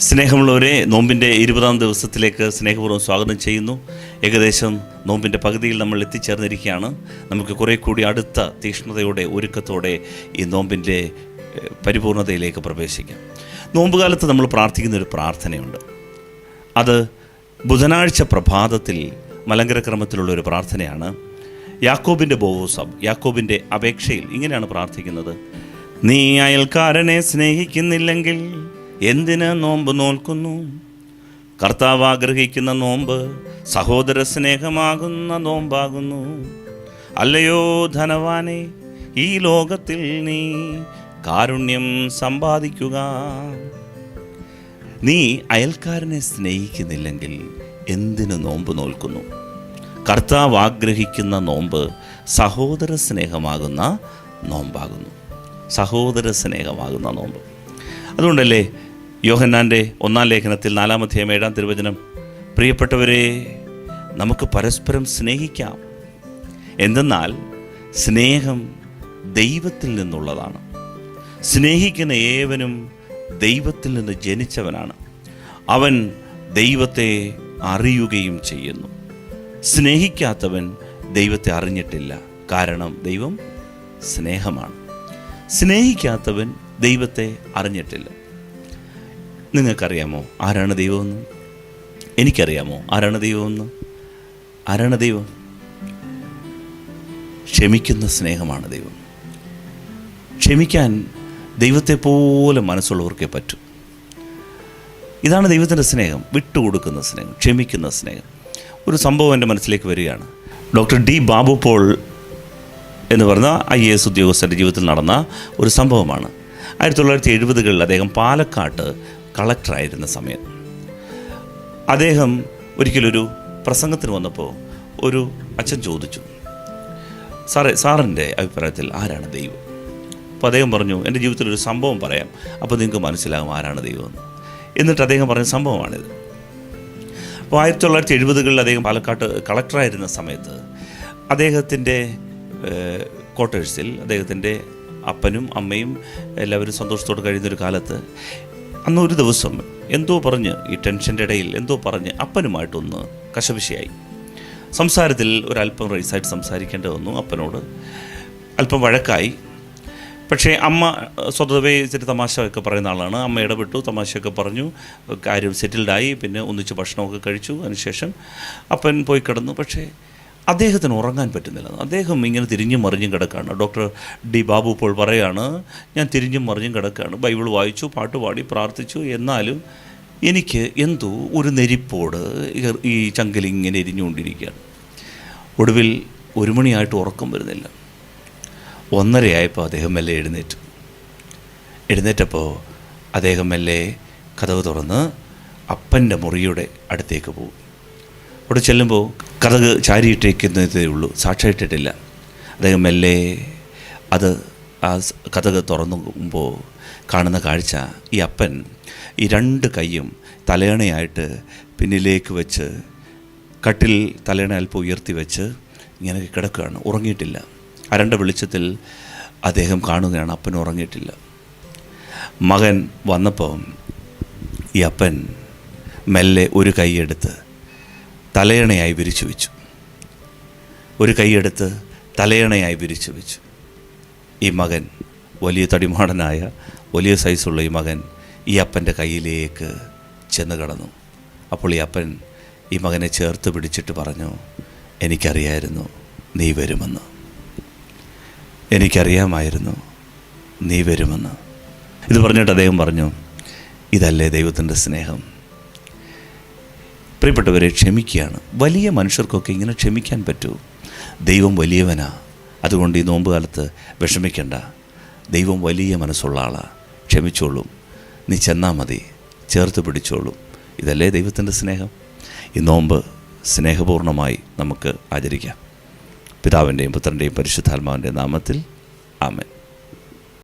സ്നേഹമുള്ളവരെ നോമ്പിന്റെ ഇരുപതാം ദിവസത്തിലേക്ക് സ്നേഹപൂർവം സ്വാഗതം ചെയ്യുന്നു. ഏകദേശം നോമ്പിന്റെ പകുതിയിൽ നമ്മൾ എത്തിച്ചേർന്നിരിക്കുകയാണ്. നമുക്ക് കുറേ കൂടി അടുത്ത തീക്ഷ്ണതയോടെ ഒരുക്കത്തോടെ ഈ നോമ്പിന്റെ പരിപൂർണതയിലേക്ക് പ്രവേശിക്കാം. നോമ്പുകാലത്ത് നമ്മൾ പ്രാർത്ഥിക്കുന്ന ഒരു പ്രാർത്ഥനയുണ്ട്. അത് ബുധനാഴ്ച പ്രഭാതത്തിൽ മലങ്കര ക്രമത്തിലുള്ള ഒരു പ്രാർത്ഥനയാണ്. യാക്കോബിന്റെ ബോവോസം യാക്കോബിന്റെ അപേക്ഷയിൽ ഇങ്ങനെയാണ് പ്രാർത്ഥിക്കുന്നത്. നീ അയൽക്കാരനെ സ്നേഹിക്കുന്നില്ലെങ്കിൽ എന്തിന് നോമ്പ് നോൽക്കുന്നു? കർത്താവ് ആഗ്രഹിക്കുന്ന നോമ്പ് സഹോദര സ്നേഹമാകുന്ന നോമ്പാകുന്നു. അല്ലയോ ധനവാനെ ഈ ലോകത്തിൽ നീ കാരുണ്യം സമ്പാദിക്കുക. നീ അയൽക്കാരനെ സ്നേഹിക്കുന്നില്ലെങ്കിൽ എന്തിനു നോമ്പ് നോൽക്കുന്നു? കർത്താവ് ആഗ്രഹിക്കുന്ന നോമ്പ് സഹോദര സ്നേഹമാകുന്ന നോമ്പാകുന്നു. സഹോദര സ്നേഹമാകുന്ന നോമ്പ്. അതുകൊണ്ടല്ലേ യോഹന്നാന്റെ ഒന്നാം ലേഖനത്തിൽ നാലാമധ്യായം ഏഴാം തിരുവചനം. പ്രിയപ്പെട്ടവരെ നമുക്ക് പരസ്പരം സ്നേഹിക്കാം. എന്തെന്നാൽ സ്നേഹം ദൈവത്തിൽ നിന്നുള്ളതാണ്. സ്നേഹിക്കുന്ന ഏവനും ദൈവത്തിൽ നിന്ന് ജനിച്ചവനാണ്. അവൻ ദൈവത്തെ അറിയുകയും ചെയ്യുന്നു. സ്നേഹിക്കാത്തവൻ ദൈവത്തെ അറിഞ്ഞിട്ടില്ല. കാരണം ദൈവം സ്നേഹമാണ്. സ്നേഹിക്കാത്തവൻ ദൈവത്തെ അറിഞ്ഞിട്ടില്ല. നിങ്ങൾക്കറിയാമോ ആരാണ് ദൈവമെന്ന്? എനിക്കറിയാമോ ആരാണ് ദൈവമെന്ന്? ആരാണ് ദൈവം? ക്ഷമിക്കുന്ന സ്നേഹമാണ് ദൈവം. ക്ഷമിക്കാൻ ദൈവത്തെ പോലെ മനസ്സുള്ളവർക്കേ പറ്റൂ. ഇതാണ് ദൈവത്തിന്റെ സ്നേഹം വിട്ടുകൊടുക്കുന്ന സ്നേഹം ക്ഷമിക്കുന്ന സ്നേഹം. ഒരു സംഭവം എന്റെ മനസ്സിലേക്ക് വരികയാണ്. ഡോക്ടർ ഡി ബാബു പോൾ എന്ന് പറഞ്ഞ ഐ എ എസ് ഉദ്യോഗസ്ഥന്റെ ജീവിതത്തിൽ നടന്ന ഒരു സംഭവമാണ്. ആയിരത്തി തൊള്ളായിരത്തി എഴുപതുകളിൽ അദ്ദേഹം പാലക്കാട്ട് കളക്ടറായിരുന്ന സമയം. അദ്ദേഹം ഒരിക്കലൊരു പ്രസംഗത്തിന് വന്നപ്പോൾ ഒരു അച്ഛൻ ചോദിച്ചു സാറേ സാറിന്റെ അഭിപ്രായത്തിൽ ആരാണ് ദൈവം? അപ്പോൾ അദ്ദേഹം പറഞ്ഞു എന്റെ ജീവിതത്തിൽ ഒരു സംഭവം പറയാം അപ്പോൾ നിങ്ങൾക്ക് മനസ്സിലാകും ആരാണ് ദൈവമെന്ന് എന്നിട്ട് അദ്ദേഹം പറഞ്ഞ സംഭവമാണിത്. അപ്പോൾ ആയിരത്തി തൊള്ളായിരത്തി എഴുപതുകളിൽ അദ്ദേഹം പാലക്കാട്ട് കളക്ടറായിരുന്ന സമയത്ത് അദ്ദേഹത്തിന്റെ ക്വാർട്ടേഴ്സിൽ അദ്ദേഹത്തിന്റെ അപ്പനും അമ്മയും എല്ലാവരും സന്തോഷത്തോടെ കഴിയുന്നൊരു കാലത്ത് അന്ന് ഒരു ദിവസം എന്തോ പറഞ്ഞ് ഈ ടെൻഷന്റെ ഇടയിൽ എന്തോ പറഞ്ഞ് അപ്പനുമായിട്ടൊന്ന് കശപിശയായി. സംസാരത്തിൽ ഒരല്പം റൈസായിട്ട് സംസാരിക്കേണ്ടി വന്നു അപ്പനോട്. അല്പം വഴക്കായി. പക്ഷേ അമ്മ സ്വതവേ ഇച്ചിരി തമാശയൊക്കെ പറയുന്ന ആളാണ്. അമ്മ ഇടപെട്ടു തമാശയൊക്കെ പറഞ്ഞു കാര്യം സെറ്റിൽഡായി പിന്നെ ഒന്നിച്ച് ഭക്ഷണമൊക്കെ കഴിച്ചു. അതിനുശേഷം അപ്പൻ പോയി കിടന്നു. പക്ഷേ അദ്ദേഹത്തിന് ഉറങ്ങാൻ പറ്റുന്നില്ല. അദ്ദേഹം ഇങ്ങനെ തിരിഞ്ഞും മറിഞ്ഞും കിടക്കുകയാണ് ഡോക്ടർ ഡി ബാബു ഇപ്പോൾ പറയുകയാണ് ഞാൻ തിരിഞ്ഞും മറിഞ്ഞും കിടക്കുകയാണ് ബൈബിൾ വായിച്ചു പാട്ട് പാടി പ്രാർത്ഥിച്ചു. എന്നാലും എനിക്ക് എന്തോ ഒരു നെരിപ്പോട് ഈ- ചങ്കിൽ ഇങ്ങനെ എരിഞ്ഞുകൊണ്ടിരിക്കുകയാണ്. ഒടുവിൽ ഒരു മണിയായിട്ട് ഉറക്കം വരുന്നില്ല. ഒന്നരയായപ്പോൾ അദ്ദേഹം മെല്ലെ എഴുന്നേറ്റു. എഴുന്നേറ്റപ്പോൾ അദ്ദേഹം മെല്ലെ കഥവ് തുറന്ന് അപ്പന്റെ മുറിയുടെ അടുത്തേക്ക് പോകും അവിടെ ചെല്ലുമ്പോൾ കഥക് ചാരിയിട്ടിരിക്കുന്നതേ ഉള്ളൂ സാക്ഷായിട്ടിട്ടില്ല അദ്ദേഹം മെല്ലെ അത് ആ കഥക് തുറന്നുമ്പോൾ കാണുന്ന കാഴ്ച ഈ അപ്പൻ ഈ രണ്ട് കൈയും തലയണയായിട്ട് പിന്നിലേക്ക് വെച്ച് കട്ടിൽ തലയണ അല്പം ഉയർത്തി വെച്ച് ഇങ്ങനെ കിടക്കുകയാണ് ഉറങ്ങിയിട്ടില്ല. അരണ്ട വെളിച്ചത്തിൽ അദ്ദേഹം കാണുകയാണ് അപ്പൻ ഉറങ്ങിയിട്ടില്ല. മകൻ വന്നപ്പോൾ ഈ അപ്പൻ മെല്ലെ ഒരു കൈയെടുത്ത് തലയണയായി വിരിച്ചു വെച്ചു. ഒരു കൈയെടുത്ത് തലയണയായി വിരിച്ചു വെച്ചു. ഈ മകൻ വലിയ തടിമാടനായ വലിയ സൈസുള്ള ഈ മകൻ ഈ അപ്പന്റെ കയ്യിലേക്ക് ചെന്ന് കടന്നു. അപ്പോൾ ഈ അപ്പൻ ഈ മകനെ ചേർത്ത് പിടിച്ചിട്ട് പറഞ്ഞു എനിക്കറിയായിരുന്നു നീ വരുമെന്ന്. എനിക്കറിയാമായിരുന്നു നീ വരുമെന്ന്. ഇത് പറഞ്ഞിട്ട് അദ്ദേഹം പറഞ്ഞു ഇതല്ലേ ദൈവത്തിന്റെ സ്നേഹം? പ്രിയപ്പെട്ടവരെ ക്ഷമിക്കുകയാണ്. വലിയ മനുഷ്യർക്കൊക്കെ ഇങ്ങനെ ക്ഷമിക്കാൻ പറ്റൂ. ദൈവം വലിയവനാ. അതുകൊണ്ട് ഈ നോമ്പ് കാലത്ത് വിഷമിക്കണ്ട. ദൈവം വലിയ മനസ്സുള്ള ആളാണ് ക്ഷമിച്ചോളും. നീ ചെന്നാൽ മതി. ചേർത്ത് പിടിച്ചോളും. ഇതല്ലേ ദൈവത്തിന്റെ സ്നേഹം? ഈ നോമ്പ് സ്നേഹപൂർണമായി നമുക്ക് ആചരിക്കാം. പിതാവിന്റെയും പുത്രന്റെയും പരിശുദ്ധാത്മാവിന്റെ നാമത്തിൽ ആമേൻ.